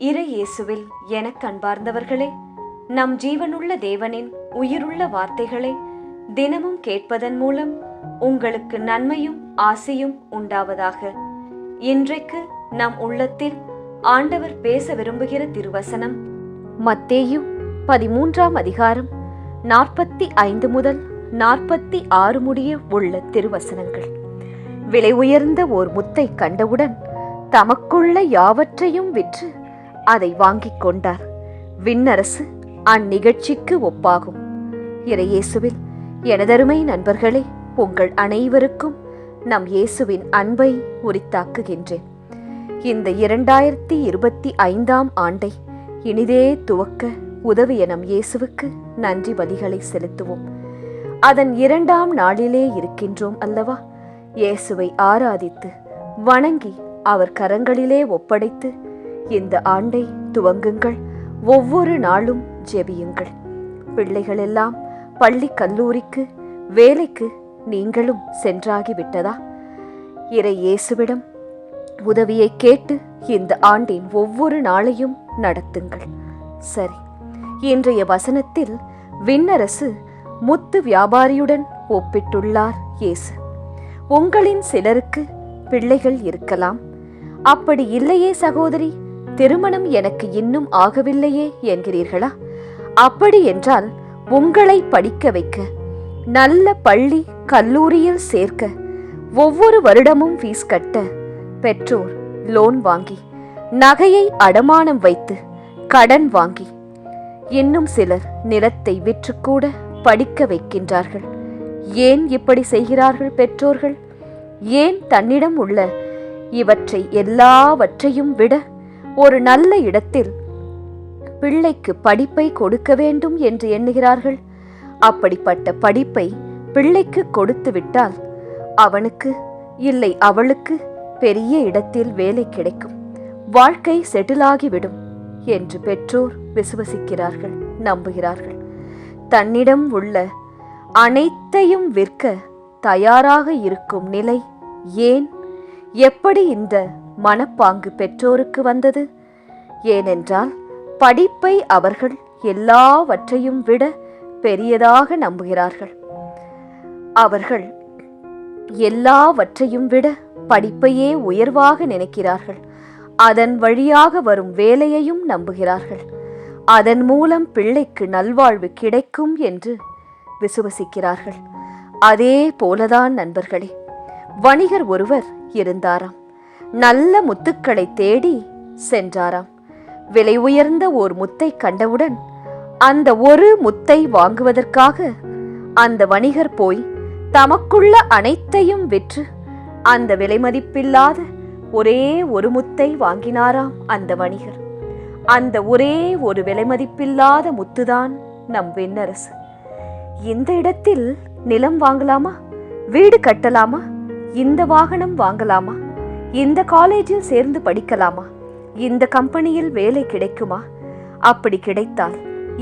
இரு இயேசுவில் எனக் கண்பார்ந்தவர்களே நம் ஜீவனுள்ள தேவனின் உயிருள்ள வார்த்தைகளை தினமும் கேட்பதன் மூலம் உங்களுக்கு நன்மையும் ஆசையும் உண்டாவதாக. இன்றைக்கு நம் உள்ளத்தில் ஆண்டவர் பேச விரும்புகிற திருவசனம் மத்தேயு பதிமூன்றாம் அதிகாரம் நாற்பத்தி ஐந்து முதல் நாற்பத்தி ஆறு முடிய உள்ள திருவசனங்கள். விலை உயர்ந்த ஓர் முத்தை கண்டவுடன் தமக்குள்ள யாவற்றையும் விற்று அதை வாங்கிக் கொண்டார். விண்ணரசு அந்நிகழ்ச்சிக்கு ஒப்பாகும். இறையேசுவில் எனதருமை நண்பர்களே உங்கள் அனைவருக்கும் நம் இயேசுவின் அன்பை உரித்தாக்குகின்றேன். இந்த இரண்டாயிரத்தி இருபத்தி ஐந்தாம் ஆண்டை இனிதே துவக்க உதவிய நம் இயேசுவுக்கு நன்றி பதிகளை செலுத்துவோம். அதன் இரண்டாம் நாளிலே இருக்கின்றோம் அல்லவா? இயேசுவை ஆராதித்து வணங்கி அவர் கரங்களிலே ஒப்படைத்து இந்த ஆண்டை துவங்குங்கள். ஒவ்வொரு நாளும் ஜெபியுங்கள். பிள்ளைகள் எல்லாம் பள்ளி கல்லூரிக்கு வேலைக்கு நீங்களும் சென்றாகிவிட்டதா? இறை இயேசுவிடம் உதவியை கேட்டு இந்த ஆண்டின் ஒவ்வொரு நாளையும் நடத்துங்கள். சரி இன்றைய வசனத்தில் விண்ணரசு முத்து வியாபாரியுடன் ஒப்பிட்டுள்ளார் இயேசு. உங்களின் சிலருக்கு பிள்ளைகள் இருக்கலாம். அப்படி இல்லையே சகோதரி திருமணம் எனக்கு இன்னும் ஆகவில்லையே என்கிறீர்களா? அப்படி என்றால் உங்களை படிக்க வைக்க நல்ல பள்ளி கல்லூரியில் சேர்க்க ஒவ்வொரு வருடமும் ஃபீஸ் கட்ட பெற்றோர் லோன் வாங்கி நகையை அடமானம் வைத்து கடன் வாங்கி இன்னும் சிலர் நிலத்தை விற்றுக்கூட படிக்க வைக்கின்றார்கள். ஏன் இப்படி செய்கிறார்கள் பெற்றோர்கள்? ஏன் தன்னிடம் உள்ள இவற்றை எல்லாவற்றையும் விட ஒரு நல்ல இடத்தில் பிள்ளைக்கு படிப்பை கொடுக்க வேண்டும் என்று எண்ணுகிறார்கள். அப்படிப்பட்ட படிப்பை பிள்ளைக்கு கொடுத்து விட்டால் அவனுக்கு இல்லை அவளுக்கு பெரிய இடத்தில் வேலை கிடைக்கும். வாழ்க்கை செட்டிலாகிவிடும் என்று பெற்றோர் விசுவசிக்கிறார்கள் நம்புகிறார்கள். தன்னிடம் உள்ள அனைத்தையும் விற்க தயாராக இருக்கும் நிலை ஏன்? எப்படி இந்த மனப்பாங்கு பெற்றோருக்கு வந்தது. ஏனென்றால் படிப்பை அவர்கள் எல்லாவற்றையும் விட பெரியதாக நம்புகிறார்கள். அவர்கள் எல்லாவற்றையும் விட படிப்பையே உயர்வாக நினைக்கிறார்கள். அதன் வழியாக வரும் வேலையையும் நம்புகிறார்கள். அதன் மூலம் பிள்ளைக்கு நல்வாழ்வு கிடைக்கும் என்று விசுவசிக்கிறார்கள். அதே போலதான் நண்பர்களே வணிகர் ஒருவர் இருந்தாராம். நல்ல முத்துக்களை தேடி சென்றாராம். விலை உயர்ந்த ஓர் முத்தை கண்டவுடன் அந்த ஒரு முத்தை வாங்குவதற்காக அந்த வணிகர் போய் தமக்குள்ள அனைத்தையும் விற்று அந்த விலை மதிப்பில்லாத ஒரே ஒரு முத்தை வாங்கினாராம் அந்த வணிகர். அந்த ஒரே ஒரு விலை மதிப்பில்லாத முத்துதான் நம் விண்ணரசு. இந்த இடத்தில் நிலம் வாங்கலாமா? வீடு கட்டலாமா? இந்த வாகனம் வாங்கலாமா? இந்த காலேஜில் சேர்ந்து படிக்கலாமா? இந்த கம்பெனியில் வேலை கிடைக்குமா? அப்படி கிடைத்தால்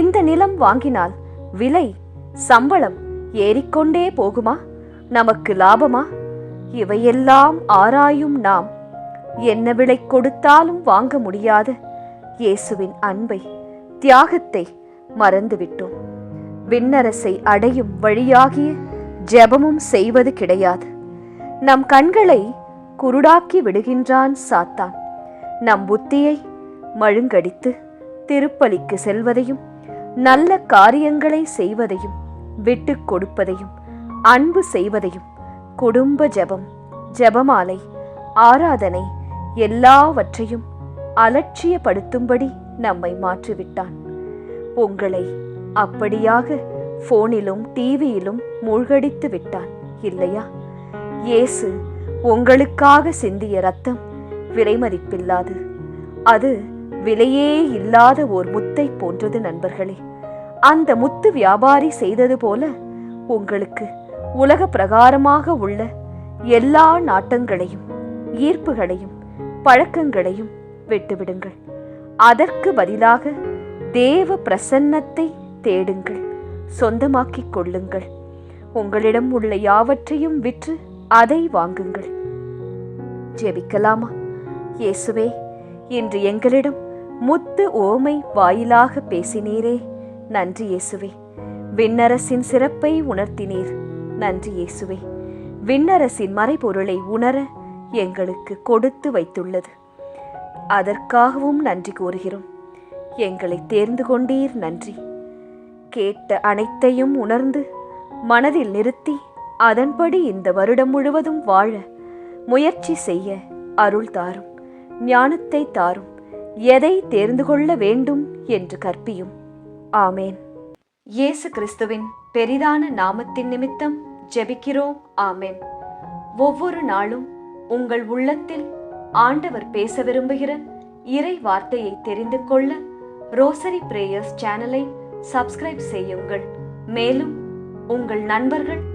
இந்த நிலம் வாங்கினால் விலை சம்பளம் ஏறிக்கொண்டே போகுமா? நமக்கு லாபமா? இவையெல்லாம் ஆராயும் நாம். என்ன விலை கொடுத்தாலும் வாங்க முடியாத. இயேசுவின் அன்பை தியாகத்தை மறந்துவிட்டோம். விண்ணரசை அடையும் வழியாகிய ஜெபமும் செய்வது கிடையாது. நம் கண்களை குருடாக்கி விடுகின்றான் சாத்தான். நம் புத்தியை மழுங்கடித்து திருப்பலிக்கு செல்வதையும் நல்ல காரியங்களை செய்வதையும் விட்டு கொடுப்பதையும் அன்பு செய்வதையும் குடும்ப ஜெபம் ஜெபமாலை ஆராதனை எல்லாவற்றையும் அலட்சியப்படுத்தும்படி நம்மை மாற்றிவிட்டான். உங்களை அப்படியாக போனிலும் டிவியிலும் மூழ்கடித்து விட்டான் இல்லையா? இயேசு உங்களுக்காக சிந்திய ரத்தம் விலைமதிப்பில்லாது. அது விலையே இல்லாத ஓர் முத்தை போன்றது நண்பர்களே. அந்த முத்து வியாபாரி செய்தது போல உங்களுக்கு உலக பிரகாரமாக உள்ள எல்லா நாட்டங்களையும் ஈர்ப்புகளையும் பழக்கங்களையும் விட்டுவிடுங்கள். அதற்கு பதிலாக தேவ பிரசன்னத்தை தேடுங்கள். சொந்தமாக்கிக் கொள்ளுங்கள். உங்களிடம் உள்ள யாவற்றையும் விற்று அதை வாங்குங்கள். ஜெபிக்கலாமா? இயேசுவே இன்று எங்களிடம் முத்து ஓமை வாயிலாக பேசினீரே. நன்றி இயேசுவே. விண்ணரசின் சிறப்பை உணர்த்தினீர். நன்றி இயேசுவே. விண்ணரசின் மறைபொருளை உணர எங்களுக்கு கொடுத்து வைத்துள்ளது. அதற்காகவும் நன்றி கூறுகிறோம். எங்களை தேர்ந்து கொண்டீர் நன்றி. கேட்ட அனைத்தையும் உணர்ந்து மனதில் நிறுத்தி அதன்படி இந்த வருடம் முழுவதும் வாழ முயற்சி செய்ய அருள் தாரும் ஞானத்தை தாரும் எதை தேர்ந்து கொள்ள வேண்டும் என்று கற்பியும். ஆமேன். இயேசு கிறிஸ்துவின் பெரிதான நாமத்தின் நிமித்தம் ஜெபிக்கிறோம். ஆமேன். ஒவ்வொரு நாளும் உங்கள் உள்ளத்தில் ஆண்டவர் பேச விரும்புகிற இறை வார்த்தையை தெரிந்து கொள்ள ரோசரி பிரேயர்ஸ் சேனலை சப்ஸ்கிரைப் செய்யுங்கள். மேலும் உங்கள் நண்பர்கள்